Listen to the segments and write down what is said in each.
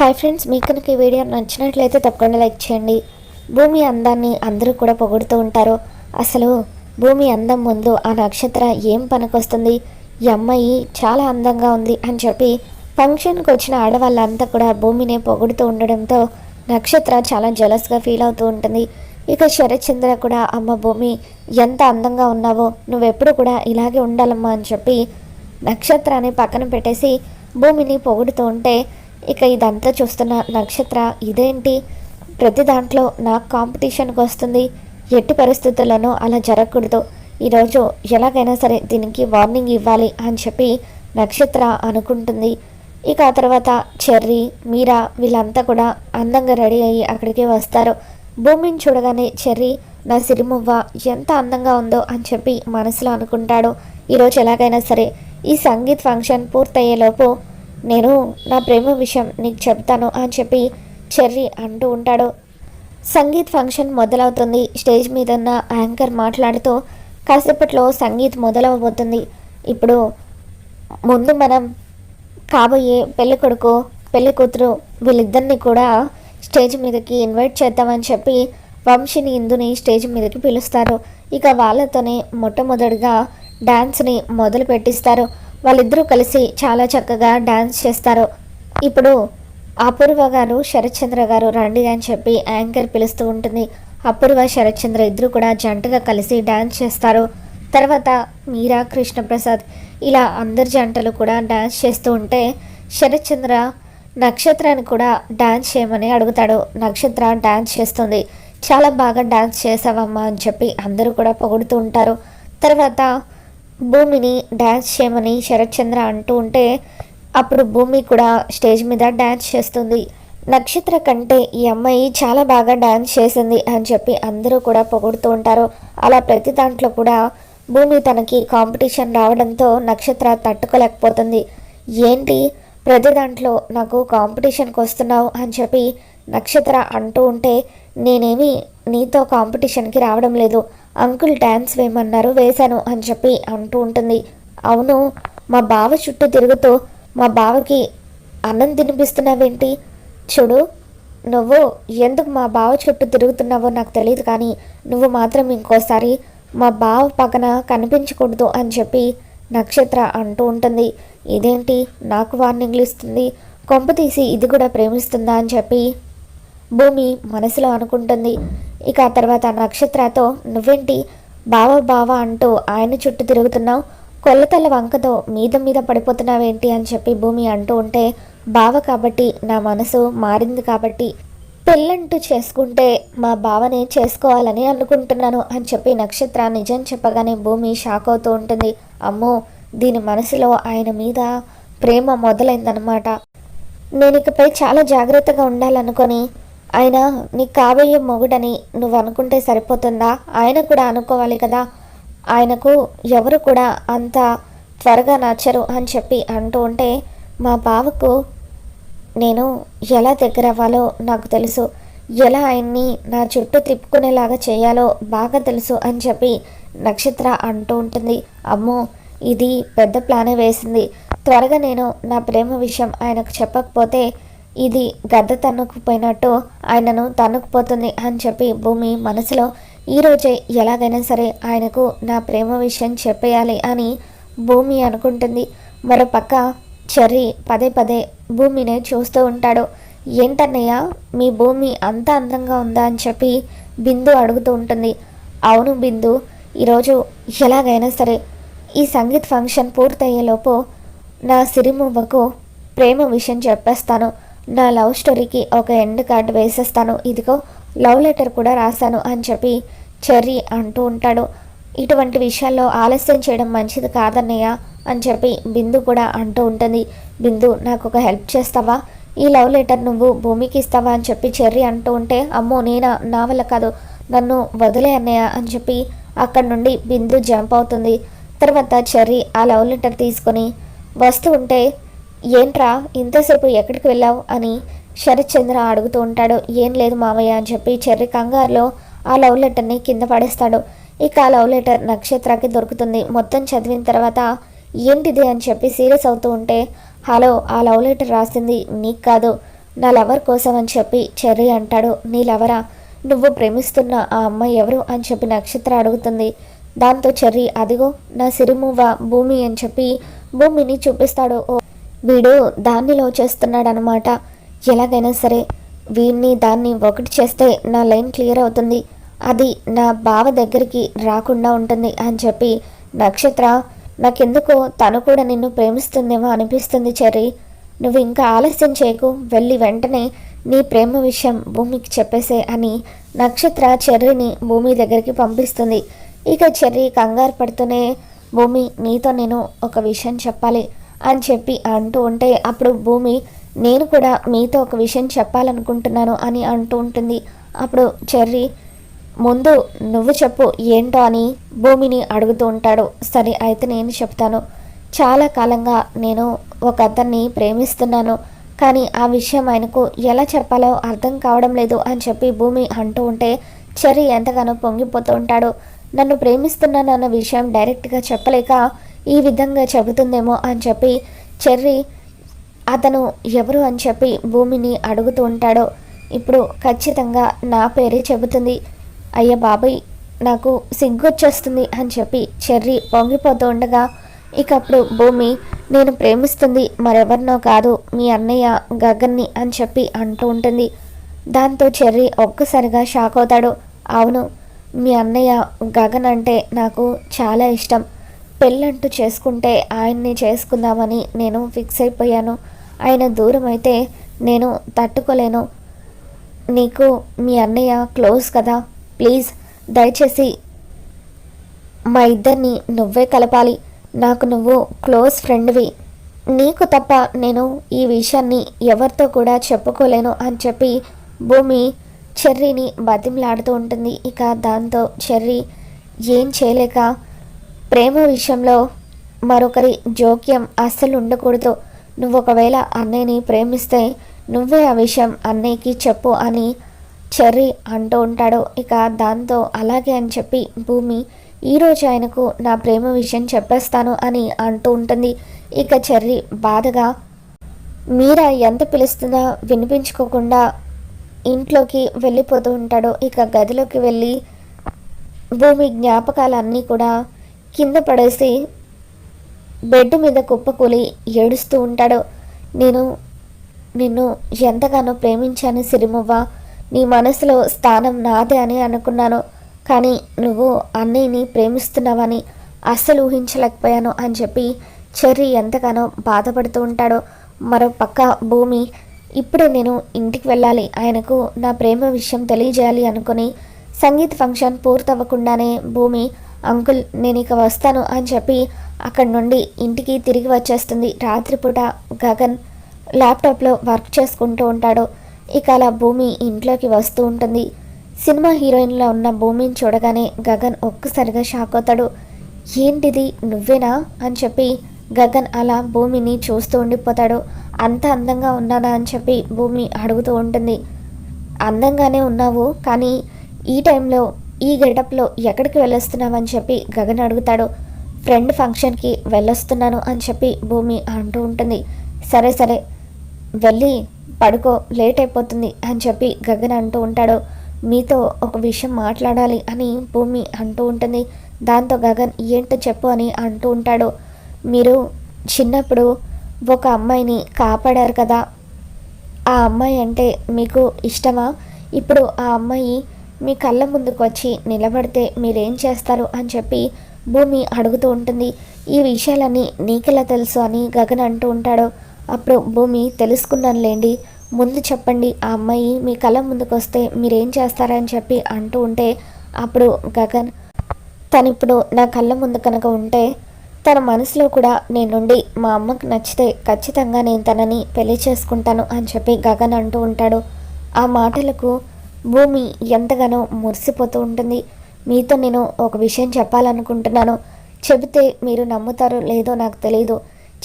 Hi friends మీకు కనుక ఈ వీడియో నచ్చినట్లయితే తప్పకుండా లైక్ చేయండి. భూమి అందాన్ని అందరూ కూడా పొగుడుతూ ఉంటారు. అసలు భూమి అందం ముందు ఆ నక్షత్ర ఏం పనికొస్తుంది? ఈ అమ్మాయి చాలా అందంగా ఉంది అని చెప్పి ఫంక్షన్కి వచ్చిన ఆడవాళ్ళంతా కూడా భూమిని పొగుడుతూ ఉండడంతో నక్షత్ర చాలా జలస్గా ఫీల్ అవుతూ ఉంటుంది. ఇక శరత్చంద్ర కూడా అమ్మ భూమి ఎంత అందంగా ఉన్నావో నువ్వెప్పుడు కూడా ఇలాగే ఉండాలమ్మా అని చెప్పి నక్షత్రాన్ని పక్కన పెట్టేసి భూమిని పొగుడుతూ ఉంటే ఇక ఇదంతా చూస్తున్న నక్షత్ర ఇదేంటి? ప్రతి దాంట్లో నాకు కాంపిటీషన్కి వస్తుంది. ఎట్టి పరిస్థితుల్లోనూ అలా జరగకూడదు. ఈరోజు ఎలాగైనా సరే దీనికి వార్నింగ్ ఇవ్వాలి అని చెప్పి నక్షత్ర అనుకుంటుంది. ఇక ఆ తర్వాత చెర్రీ మీరా వీళ్ళంతా కూడా అందంగా రెడీ అయ్యి అక్కడికి వస్తారు. భూమిని చూడగానే చెర్రీ నా సిరిమువ్వ ఎంత అందంగా ఉందో అని చెప్పి మనసులో అనుకుంటాడు. ఈరోజు ఎలాగైనా సరే ఈ సంగీత్ ఫంక్షన్ పూర్తయ్యేలోపు నేను నా ప్రేమ విషయం నీకు చెప్తాను అని చెప్పి చెర్రీ అంటూ ఉంటాడు. సంగీత్ ఫంక్షన్ మొదలవుతుంది. స్టేజ్ మీద ఉన్న యాంకర్ మాట్లాడుతూ కాసేపట్లో సంగీత్ మొదలవబోతుంది. ఇప్పుడు ముందు మనం కాబోయే పెళ్ళి కొడుకు పెళ్ళి కూతురు వీళ్ళిద్దరిని కూడా స్టేజ్ మీదకి ఇన్వైట్ చేద్దామని చెప్పి వంశిని ఇందుని స్టేజ్ మీదకి పిలుస్తారు. ఇక వాళ్ళతోనే మొట్టమొదటిగా డ్యాన్స్ని మొదలు పెట్టిస్తారు వాళ్ళిద్దరూ కలిసి చాలా చక్కగా డాన్స్ చేస్తారు. ఇప్పుడు అపూర్వ గారు శరత్చంద్ర గారు రండి అని చెప్పి యాంకర్ పిలుస్తూ ఉంటుంది. అపూర్వ శరత్చంద్ర ఇద్దరు కూడా జంటగా కలిసి డాన్స్ చేస్తారు. తర్వాత మీరా కృష్ణప్రసాద్ ఇలా అందరు జంటలు కూడా డాన్స్ చేస్తూ ఉంటే శరత్చంద్ర నక్షత్రాన్ని కూడా డాన్స్ చేయమని అడుగుతాడు. నక్షత్ర డాన్స్ చేస్తుంది. చాలా బాగా డాన్స్ చేసావమ్మా అని చెప్పి అందరూ కూడా పొగుడుతూ ఉంటారు. తర్వాత భూమిని డ్యాన్స్ చేయమని శరత్చంద్ర అంటూ ఉంటే అప్పుడు భూమి కూడా స్టేజ్ మీద డ్యాన్స్ చేస్తుంది. నక్షత్ర కంటే ఈ అమ్మాయి చాలా బాగా డ్యాన్స్ చేసింది అని చెప్పి అందరూ కూడా పొగుడుతూ ఉంటారు. అలా ప్రతి దాంట్లో కూడా భూమి తనకి కాంపిటీషన్ రావడంతో నక్షత్ర తట్టుకోలేకపోతుంది. ఏంటి? ప్రతి దాంట్లో నాకు కాంపిటీషన్కి వస్తున్నావు అని చెప్పి నక్షత్ర అంటూ ఉంటే నేనేమి నీతో కాంపిటీషన్కి రావడం లేదు. అంకుల్ డ్యాన్స్ వేయమన్నారు వేశాను అని చెప్పి అంటూ ఉంటుంది. అవును మా బావ చుట్టూ తిరుగుతూ మా బావకి అన్నం తినిపిస్తున్నావేంటి? చూడు నువ్వు ఎందుకు మా బావ చుట్టూ తిరుగుతున్నావో నాకు తెలియదు కానీ నువ్వు మాత్రం ఇంకోసారి మా బావ పక్కన కనిపించకూడదు అని చెప్పి నక్షత్ర అంటూ ఉంటుంది. ఇదేంటి? నాకు వార్నింగ్లు ఇస్తుంది. కొంప తీసి ఇది కూడా ప్రేమిస్తుందా అని చెప్పి భూమి మనసులో అనుకుంటుంది. ఇక ఆ తర్వాత నక్షత్రతో నువ్వేంటి? బావ బావ అంటూ ఆయన చుట్టూ తిరుగుతున్నావు. కొల్లతల వంకతో మీద మీద పడిపోతున్నావేంటి అని చెప్పి భూమి అంటూ ఉంటే బావ కాబట్టి నా మనసు మారింది కాబట్టి పెళ్ళంటూ చేసుకుంటే మా బావనే చేసుకోవాలని అనుకుంటున్నాను అని చెప్పి నక్షత్ర నిజం చెప్పగానే భూమి షాక్ అవుతూ ఉంటుంది. అమ్మో దీని మనసులో ఆయన మీద ప్రేమ మొదలైందనమాట నేను ఇకపై చాలా జాగ్రత్తగా ఉండాలనుకొని ఆయన నీ కాబోయే మొగుడని నువ్వు అనుకుంటే సరిపోతుందా? ఆయన కూడా అనుకోవాలి కదా. ఆయనకు ఎవరు కూడా అంత త్వరగా నచ్చరు అని చెప్పి అంటూ ఉంటే మా బావకు నేను ఎలా దగ్గర అవ్వాలో నాకు తెలుసు. ఎలా ఆయన్ని నా చుట్టూ తిప్పుకునేలాగా చేయాలో బాగా తెలుసు అని చెప్పి నక్షత్ర అంటూ ఉంటుంది. అమ్మో ఇది పెద్ద ప్లానే వేసింది. త్వరగా నేను నా ప్రేమ విషయం ఆయనకు చెప్పకపోతే ఇది గద్ద తన్నుకుపోయినట్టు ఆయనను తన్నుకుపోతుంది అని చెప్పి భూమి మనసులో ఈరోజే ఎలాగైనా సరే ఆయనకు నా ప్రేమ విషయం చెప్పేయాలి అని భూమి అనుకుంటుంది. మరోపక్క చెర్రి పదే పదే భూమిని చూస్తూ ఉంటాడు. ఏంటన్నయ్య మీ భూమి అంత అందంగా ఉందా అని చెప్పి బిందు అడుగుతూ ఉంటుంది. అవును బిందు ఈరోజు ఎలాగైనా సరే ఈ సంగీత్ ఫంక్షన్ పూర్తయ్యేలోపు నా సిరిమువ్వకు ప్రేమ విషయం చెప్పేస్తాను. నా లవ్ స్టోరీకి ఒక ఎండ్ కార్డు వేసేస్తాను. ఇదిగో లవ్ లెటర్ కూడా రాశాను అని చెప్పి చెర్రీ అంటూ ఉంటాడు. ఇటువంటి విషయాల్లో ఆలస్యం చేయడం మంచిది కాదన్నయ్య అని చెప్పి బిందు కూడా అంటూ ఉంటుంది. బిందు నాకు ఒక హెల్ప్ చేస్తావా? ఈ లవ్ లెటర్ నువ్వు భూమికి ఇస్తావా అని చెప్పి చెర్రీ అంటూ ఉంటే అమ్మో నేనా? నా వల్ల కాదు. నన్ను వదిలే అన్నయ్య అని చెప్పి అక్కడి నుండి బిందు జంప్ అవుతుంది. తర్వాత చెర్రీ ఆ లవ్ లెటర్ తీసుకొని వస్తూ ఉంటే ఏంట్రా ఇంతసేపు ఎక్కడికి వెళ్ళావు? అని శరత్చంద్ర అడుగుతూ ఉంటాడు. ఏం లేదు మావయ్య అని చెప్పి చెర్రి కంగారులో ఆ లవ్ లెటర్ని కింద పడేస్తాడు. ఇక ఆ లవ్ లెటర్ నక్షత్రకి దొరుకుతుంది. మొత్తం చదివిన తర్వాత ఏంటిది? అని చెప్పి సీరియస్ అవుతూ ఉంటే హలో ఆ లవ్ లెటర్ రాసింది నీకు కాదు నా లవర్ కోసం అని చెప్పి చెర్రి అంటాడు. నీ లవరా? నువ్వు ప్రేమిస్తున్న ఆ అమ్మాయి ఎవరు? అని చెప్పి నక్షత్ర అడుగుతుంది. దాంతో చెర్రి అదిగో నా సిరిమువ్వ భూమి అని చెప్పి భూమిని చూపిస్తాడు. ఓ వీడు దాన్ని చేస్తున్నాడు అనమాట ఎలాగైనా సరే వీడిని దాన్ని ఒకటి చేస్తే నా లైన్ క్లియర్ అవుతుంది. అది నా బావ దగ్గరికి రాకుండా ఉంటుంది అని చెప్పి నక్షత్ర నాకెందుకో తను కూడా నిన్ను ప్రేమిస్తుందేమో అనిపిస్తుంది చెర్రీ. నువ్వు ఇంకా ఆలస్యం చేయకు వెళ్ళి వెంటనే నీ ప్రేమ విషయం భూమికి చెప్పేసే అని నక్షత్ర చెర్రీని భూమి దగ్గరికి పంపిస్తుంది. ఇక చెర్రీ కంగారు పడుతూనే భూమి నీతో నేను ఒక విషయం చెప్పాలి. అని చెప్పి అంటూ ఉంటే అప్పుడు భూమి నేను కూడా మీతో ఒక విషయం చెప్పాలనుకుంటున్నాను అని అంటూ ఉంటుంది. అప్పుడు చెర్రీ ముందు నువ్వు చెప్పు ఏంటో అని భూమిని అడుగుతూ ఉంటాడు. సరే అయితే నేను చెప్తాను. చాలా కాలంగా నేను ఒక అతన్ని ప్రేమిస్తున్నాను కానీ ఆ విషయం ఆయనకు ఎలా చెప్పాలో అర్థం కావడం లేదు అని చెప్పి భూమి అంటూ ఉంటే చెర్రీ ఎంతగానో పొంగిపోతూ ఉంటాడు. నన్ను ప్రేమిస్తున్నాను అన్న విషయం డైరెక్ట్గా చెప్పలేక ఈ విధంగా చెబుతుందేమో అని చెప్పి చెర్రీ అతను ఎవరు అని చెప్పి భూమిని అడుగుతూ ఉంటాడో ఇప్పుడు ఖచ్చితంగా నా పేరే చెబుతుంది. అయ్య బాబాయ్ నాకు సిగ్గొచ్చేస్తుంది అని చెప్పి చెర్రీ పొంగిపోతూ ఉండగా ఇక అప్పుడు భూమి నేను ప్రేమిస్తుంది మరెవరినో కాదు మీ అన్నయ్య గగన్ని అని చెప్పి అంటూ ఉంటుంది. దాంతో చెర్రీ ఒక్కసారిగా షాక్ అవుతాడు. అవును మీ అన్నయ్య గగన్ అంటే నాకు చాలా ఇష్టం. పెళ్ళంటూ చేసుకుంటే ఆయన్ని చేసుకుందామని నేను ఫిక్స్ అయిపోయాను. ఆయన దూరం అయితే నేను తట్టుకోలేను. నీకు మీ అన్నయ్య క్లోజ్ కదా? ప్లీజ్ దయచేసి మా ఇద్దరిని నువ్వే కలపాలి. నాకు నువ్వు క్లోజ్ ఫ్రెండ్వి. నీకు తప్ప నేను ఈ విషయాన్ని ఎవరితో కూడా చెప్పుకోలేను అని చెప్పి భూమి చెర్రీని బతిమలాడుతూ ఉంటుంది. ఇక దాంతో చెర్రీ ఏం చేయలేక ప్రేమ విషయంలో మరొకరి జోక్యం అస్సలు ఉండకూడదు. నువ్వు ఒకవేళ అన్నయ్యని ప్రేమిస్తే నువ్వే ఆ విషయం అన్నయ్యకి చెప్పు అని చెర్రీ అంటూ ఉంటాడు. ఇక దాంతో అలాగే అని చెప్పి భూమి ఈరోజు ఆయనకు నా ప్రేమ విషయం చెప్పేస్తాను అని అంటూ ఉంటుంది. ఇక చెర్రీ బాధగా మీరా ఎంత పిలుస్తుందో వినిపించుకోకుండా ఇంట్లోకి వెళ్ళిపోతూ ఉంటాడు. ఇక గదిలోకి వెళ్ళి భూమి జ్ఞాపకాలన్నీ కూడా కింద పడేసి బెడ్ మీద కుప్పకూలి ఏడుస్తూ ఉంటాడు. నేను నిన్ను ఎంతగానో ప్రేమించాను సిరిమువ్వ. నీ మనసులో స్థానం నాదే అని అనుకున్నాను. కానీ నువ్వు అన్నయ్యని ప్రేమిస్తున్నావని అస్సలు ఊహించలేకపోయాను అని చెప్పి చెర్రి ఎంతగానో బాధపడుతూ ఉంటాడో. మరో పక్క భూమి ఇప్పుడే నేను ఇంటికి వెళ్ళాలి. ఆయనకు నా ప్రేమ విషయం తెలియజేయాలి అనుకుని సంగీత్ ఫంక్షన్ పూర్తవ్వకుండానే భూమి అంకుల్ నేను ఇక వస్తాను అని చెప్పి అక్కడి నుండి ఇంటికి తిరిగి వచ్చేస్తుంది. రాత్రిపూట గగన్ ల్యాప్టాప్లో వర్క్ చేసుకుంటూ ఉంటాడు. ఇక అలా భూమి ఇంట్లోకి వస్తూ ఉంటుంది. సినిమా హీరోయిన్లో ఉన్న భూమిని చూడగానే గగన్ ఒక్కసారిగా షాక్ అవుతాడు. ఏంటిది? నువ్వేనా? అని చెప్పి గగన్ అలా భూమిని చూస్తూ ఉండిపోతాడు. అంత అందంగా ఉన్నానా? అని చెప్పి భూమి అడుగుతూ ఉంటుంది. అందంగానే ఉన్నావు కానీ ఈ టైంలో ఈ గెటప్లో ఎక్కడికి వెళ్ళొస్తున్నావని చెప్పి గగన్ అడుగుతాడు. ఫ్రెండ్ ఫంక్షన్కి వెళ్ళొస్తున్నాను అని చెప్పి భూమి అంటూ ఉంటుంది. సరే సరే వెళ్ళి పడుకో లేట్ అయిపోతుంది అని చెప్పి గగన్ అంటూ ఉంటాడు. మీతో ఒక విషయం మాట్లాడాలి అని భూమి అంటూ ఉంటుంది. దాంతో గగన్ ఏంటో చెప్పు అని అంటూ ఉంటాడు. మీరు చిన్నప్పుడు ఒక అమ్మాయిని కాపాడారు కదా? ఆ అమ్మాయి అంటే మీకు ఇష్టమా? ఇప్పుడు ఆ అమ్మాయి మీ కళ్ళ ముందుకు వచ్చి నిలబడితే మీరేం చేస్తారు అని చెప్పి భూమి అడుగుతూ ఉంటుంది. ఈ విషయాలన్నీ నీకెలా తెలుసు అని గగన్ అంటూ ఉంటాడు. అప్పుడు భూమి తెలుసుకున్నానులేండి ముందు చెప్పండి ఆ అమ్మాయి మీ కళ్ళ ముందుకు వస్తే మీరేం చేస్తారని చెప్పి అంటూ ఉంటే అప్పుడు గగన్ తను ఇప్పుడు నా కళ్ళ ముందు కనుక ఉంటే తన మనసులో కూడా నేనుండి మా అమ్మకు నచ్చితే ఖచ్చితంగా నేను తనని పెళ్ళి చేసుకుంటాను అని చెప్పి గగన్ అంటూ ఉంటాడు. ఆ మాటలకు భూమి ఎంతగానో మురిసిపోతూ ఉంటుంది. మీతో నేను ఒక విషయం చెప్పాలనుకుంటున్నాను. చెబితే మీరు నమ్ముతారో లేదో నాకు తెలియదు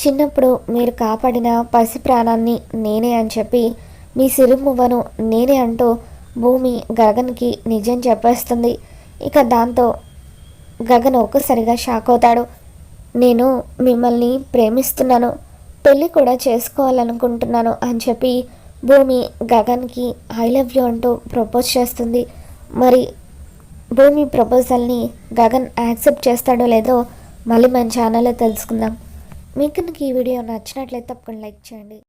చిన్నప్పుడు మీరు కాపాడిన పసి ప్రాణాన్ని నేనే అని చెప్పి మీ సిరుమువ్వను నేనే అంటూ భూమి గగన్కి నిజం చెప్పేస్తుంది. ఇక దాంతో గగన్ ఒక్కసారిగా షాక్ అవుతాడు. నేను మిమ్మల్ని ప్రేమిస్తున్నాను. పెళ్ళి కూడా చేసుకోవాలనుకుంటున్నాను అని చెప్పి భూమి గగన్కి ఐ లవ్ యూ అంటూ ప్రపోజ్ చేస్తుంది. మరి భూమి ప్రపోజల్ని గగన్ యాక్సెప్ట్ చేస్తాడో లేదో మళ్ళీ మన ఛానల్లో తెలుసుకుందాం. మీకు ఈ వీడియో నచ్చినట్లయితే తప్పకుండా లైక్ చేయండి.